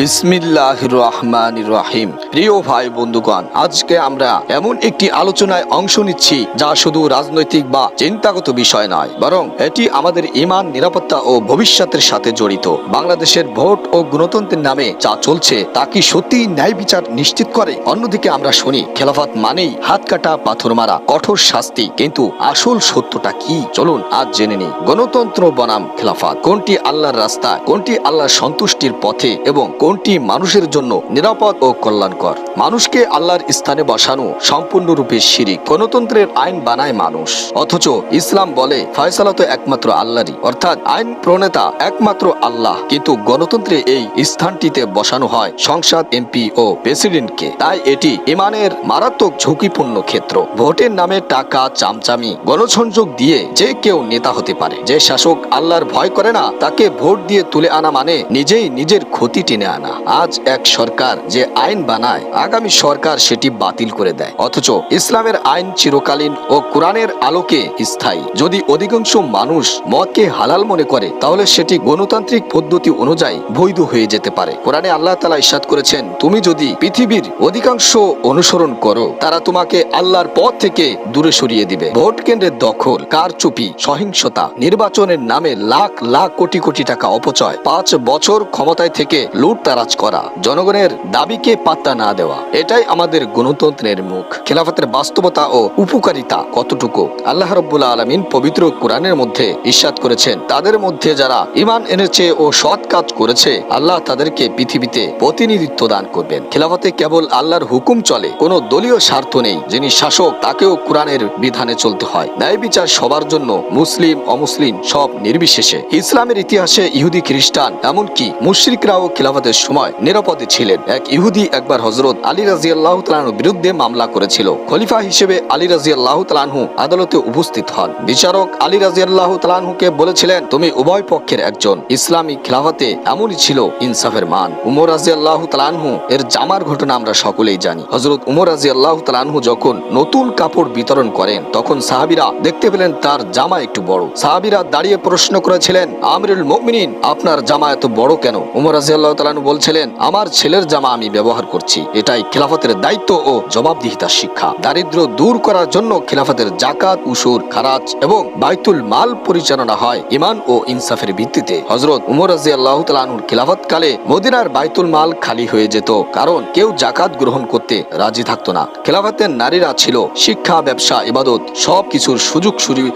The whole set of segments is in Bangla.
বিসমিল্লাহ রহমান রাহিম প্রিয় ভাই বন্ধুগণ, আজকে আমরা এমন একটি আলোচনায় অংশ নিচ্ছি যা শুধু রাজনৈতিক বা চিন্তাগত বিষয় নয়, বরং এটি আমাদের ইমান, নিরাপত্তা ও ভবিষ্যতের সাথে জড়িত। বাংলাদেশের ভোট ও গণতন্ত্রের নামে যা চলছে, তা কি সত্যি ন্যায় বিচার নিশ্চিত করে? অন্যদিকে আমরা শুনি, খেলাফত মানেই হাত কাটা, পাথর মারা, কঠোর শাস্তি, কিন্তু আসল সত্যটা কি? চলুন আজ জেনে নিই। গণতন্ত্র বনাম খেলাফত। কোনটি আল্লাহর রাস্তা, কোনটি আল্লাহর সন্তুষ্টির পথে, এবং কোনটি মানুষের জন্য নিরাপদ ও কল্যাণকর। মানুষকে আল্লাহর স্থানে বসানো সম্পূর্ণরূপে শিরিক। গণতন্ত্রের আইন বানায় মানুষ। অথচ ইসলাম বলে, ফয়সালা তো একমাত্র আল্লাহরই। অর্থাৎ আইন প্রণেতা একমাত্র আল্লাহ। কিন্তু গণতন্ত্রে এই স্থানটিতে বসানো হয় সংসদ, এমপি ও প্রেসিডেন্টকে। তাই এটি ইমানের মারাত্মক ঝুঁকিপূর্ণ ক্ষেত্র। ভোটের নামে টাকা, চামচামি, গণসংযোগ দিয়ে যে কেউ নেতা হতে পারে। যে শাসক আল্লাহর ভয় করে না, তাকে ভোট দিয়ে তুলে আনা মানে নিজেই নিজের ক্ষতি টেনে আনা। আজ এক সরকার যে আইন বানায়, আগামী সরকার সেটি বাতিল করে দেয়। অথচ ইসলামের আইন চিরকালীন ও কোরআনের আলোকে স্থায়ী। যদি অধিকাংশ মানুষ মদকে হালাল মনে করে, তাহলে সেটি গণতান্ত্রিক পদ্ধতি অনুযায়ী বৈধ হয়ে যেতে পারে। কোরআনে আল্লাহ তালা ইসাদ করেছেন, তুমি যদি পৃথিবীর অধিকাংশ অনুসরণ করো, তারা তোমাকে আল্লাহর পথ থেকে দূরে সরিয়ে দিবে। ভোট কেন্দ্রের দখল, কারচুপি, সহিংসতা, নির্বাচনের নামে লাখ লাখ কোটি কোটি টাকা অপচয়, পাঁচ বছর ক্ষমতায় থেকে লুটতারাজ করা, জনগণের দাবিকে পাত্তা না দেওয়া, এটাই আমাদের গণতন্ত্রের মুখ। খেলাফতের বাস্তবতা ও উপকারিতা কতটুকু? আল্লাহ রব্বুল আলমিন পবিত্র কোরআনের মধ্যে ইস্বাদ করেছেন, তাদের মধ্যে যারা ইমান এনেছে ও সৎ কাজ করেছে, আল্লাহ তাদেরকে পৃথিবীতে প্রতিনিধিত্ব দান করবেন। খেলাফতে কেবল আল্লাহর হুকুম চলে, কোনো দলীয় স্বার্থ নেই, যিনি শাসক, তাকেও কোরআনের বিধানে চলতে হয়। ন্যায় বিচার সবার জন্য মুসলিম, অমুসলিম সব নির্বিশেষে। ইসলামের ইতিহাসে ইহুদি খ্রিস্টান, এমনকি মুশরিকরাও খিলাফতের সময় নিরাপদে ছিলেন। এক ইহুদি একবার হজরত আলী রাজি আল্লাহ তালাহুর বিরুদ্ধে মামলা করেছিল। খলিফা হিসেবে আলী রাজি আল্লাহ তালাহু আদালতে উপস্থিত হন। বিচারক আলী রাজি আল্লাহ তালাহুকে বলেছিলেন, তুমি উভয় পক্ষের একজন। ইসলামী খিলাফতে এমনই ছিল ইনসাফের মান। উমর রাজি আল্লাহ তালানহু এর জামার ঘটনা আমরা সকলেই জানি। হজরত উমর রাজি আল্লাহ তালানহু যখন নতুন কাপড় বিতরণ করেন, তখন সাহাবিরা দেখতে পেলেন তার জামা একটু বড়। সাহাবিরা দাঁড়িয়ে প্রশ্ন করেছিলেন, আমিরুল মুমিনিন, আপনার জামা এত বড় কেন? উমর রাজি আল্লাহ তালানহু বলছিলেন, আমার ছেলের জামা আমি ব্যবহার করছি। এটাই খিলাফতের দায়িত্ব ও জবাবদিহিতার শিক্ষা। দারিদ্র দূর করার জন্য খিলাফতের জাকাত উসুর, খারাজ এবং বাইতুল মাল পরিচালনা হয় ইমান ও ইনসাফের ভিত্তিতে। হজরত উমর রাজি আল্লাহ তালানুর খিলাফত কালে মদিনার বাইতুল মাল খালি হয়ে যেত, কারণ কেউ জাকাত গ্রহণ করতে রাজি থাকতো না। খেলাফতের নারীরা ছিল শিক্ষা, ব্যবসা, ইবাদত, সব কিছুর সুযোগ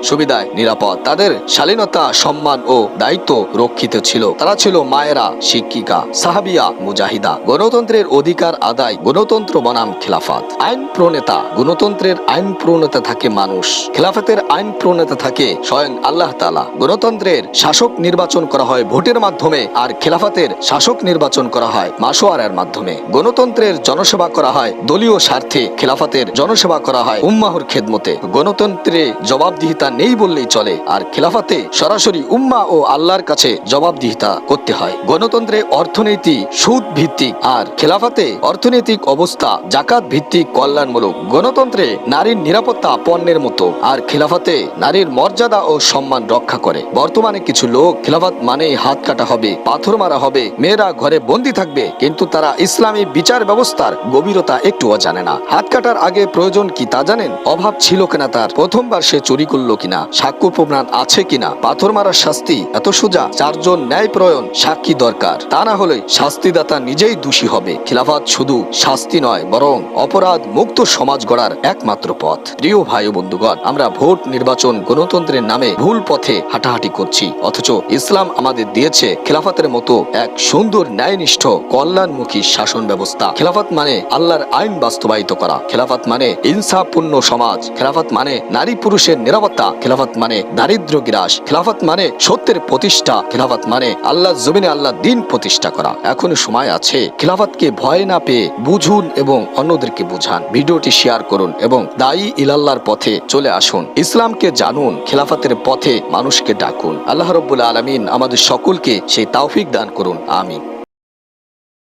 সুবিধায় নিরাপদ। তাদের শালীনতা, সম্মান ও দায়িত্ব রক্ষিত ছিল। তারা ছিল মায়েরা, শিক্ষিকা সাহাবিয়া, মুজাহিদা, গণতন্ত্রের অধিকার আদায়, গণতন্ত্র বনাম খিলাফত। আইন প্রণেতা, গণতন্ত্রের আইন প্রণেতা থাকে মানুষ। খেলাফতের আইন প্রণেতা থাকে স্বয়ং আল্লাহ তালা গণতন্ত্রের শাসক নির্বাচন করা হয় ভোটের মাধ্যমে আর খেলাফতের শাসক নির্বাচন করা হয় মাসোয়ারের মাধ্যমে। গণতন্ত্রের জনসেবা করা হয় দলীয় স্বার্থে, খেলাফতের জনসেবা করা হয় উম্মাহর খেদমতে। গণতন্ত্রে জবাবদিহিতা নেই বললেই চলে আর খেলাফতে সরাসরি উম্মা ও আল্লাহর কাছে জবাবদিহিতা করতে হয়। গণতন্ত্রে অর্থনীতি সুদ ভিত্তিক আর খেলাফতে অর্থনৈতিক অবস্থা জাকাত ভিত্তিক কল্যাণমূলক গণতন্ত্রে নারীর নিরাপত্তা পণ্যের মতো আর খেলাফাতে নারীর মর্যাদা ও সম্মান রক্ষা করে। বর্তমানে কিছু লোক খেলাফত মানে হাত কাটা হবে, পাথর মারা হবে, মেয়েরা ঘরে বন্দি থাকবে, কিন্তু তারা ইসলামী বিচার ব্যবস্থার গভীরতা একটুও জানে না। হাত কাটার আগে প্রয়োজন কি তা জানেন? অভাব ছিল কিনা তার? প্রথমবার সে চুরি করল কিনা? সাক্ষ্য প্রমাণ আছে কিনা? পাথর মারার শাস্তি, এত সোজা, চারজন ন্যায় প্রয়ন সাক্ষী দরকার। তা না হলে শাস্তিদাতা নিজেই দোষী হবে। খিলাফত শুধু শাস্তি নয়, বরং অপরাধ মুক্ত সমাজ গড়ার একমাত্র পথ। প্রিয় ভাই বন্ধুগণ, আমরা ভোট নির্বাচন গণতন্ত্রের নামে ভুল পথে হাঁটাহাঁটি করছি। অথচ ইসলাম আমাদের দিয়েছে খেলাফতের মতো এক সুন্দর ন্যায়নিষ্ঠ, কল্যাণমুখী শাসন ব্যবস্থা। খেলাফত মানে আল্লাহর আইন বাস্তবায়িত করা। খেলাফত মানে ইনসাফপূর্ণ সমাজ। খেলাফত মানে নারী পুরুষের নিরাপত্তা। খেলাফত মানে দারিদ্র গ্রাস। খেলাফত মানে সত্যের প্রতিষ্ঠা। খেলাফত মানে আল্লাহ জমিনে আল্লাহ দিন প্রতিষ্ঠা করা। এখনও সময় আছে। খিলাফতকে ভয় না পেয়ে বুঝুন এবং অন্যদেরকে বুঝান। ভিডিওটি শেয়ার করুন এবং দায়ী ইলাল্লার পথে চলে আসুন। ইসলামকে জানুন, খিলাফতের পথে মানুষকে ডাকুন। আল্লাহ রব্বুল আলমিন আমাদের সকলকে সেই তাওফিক দান করুন। আমিন।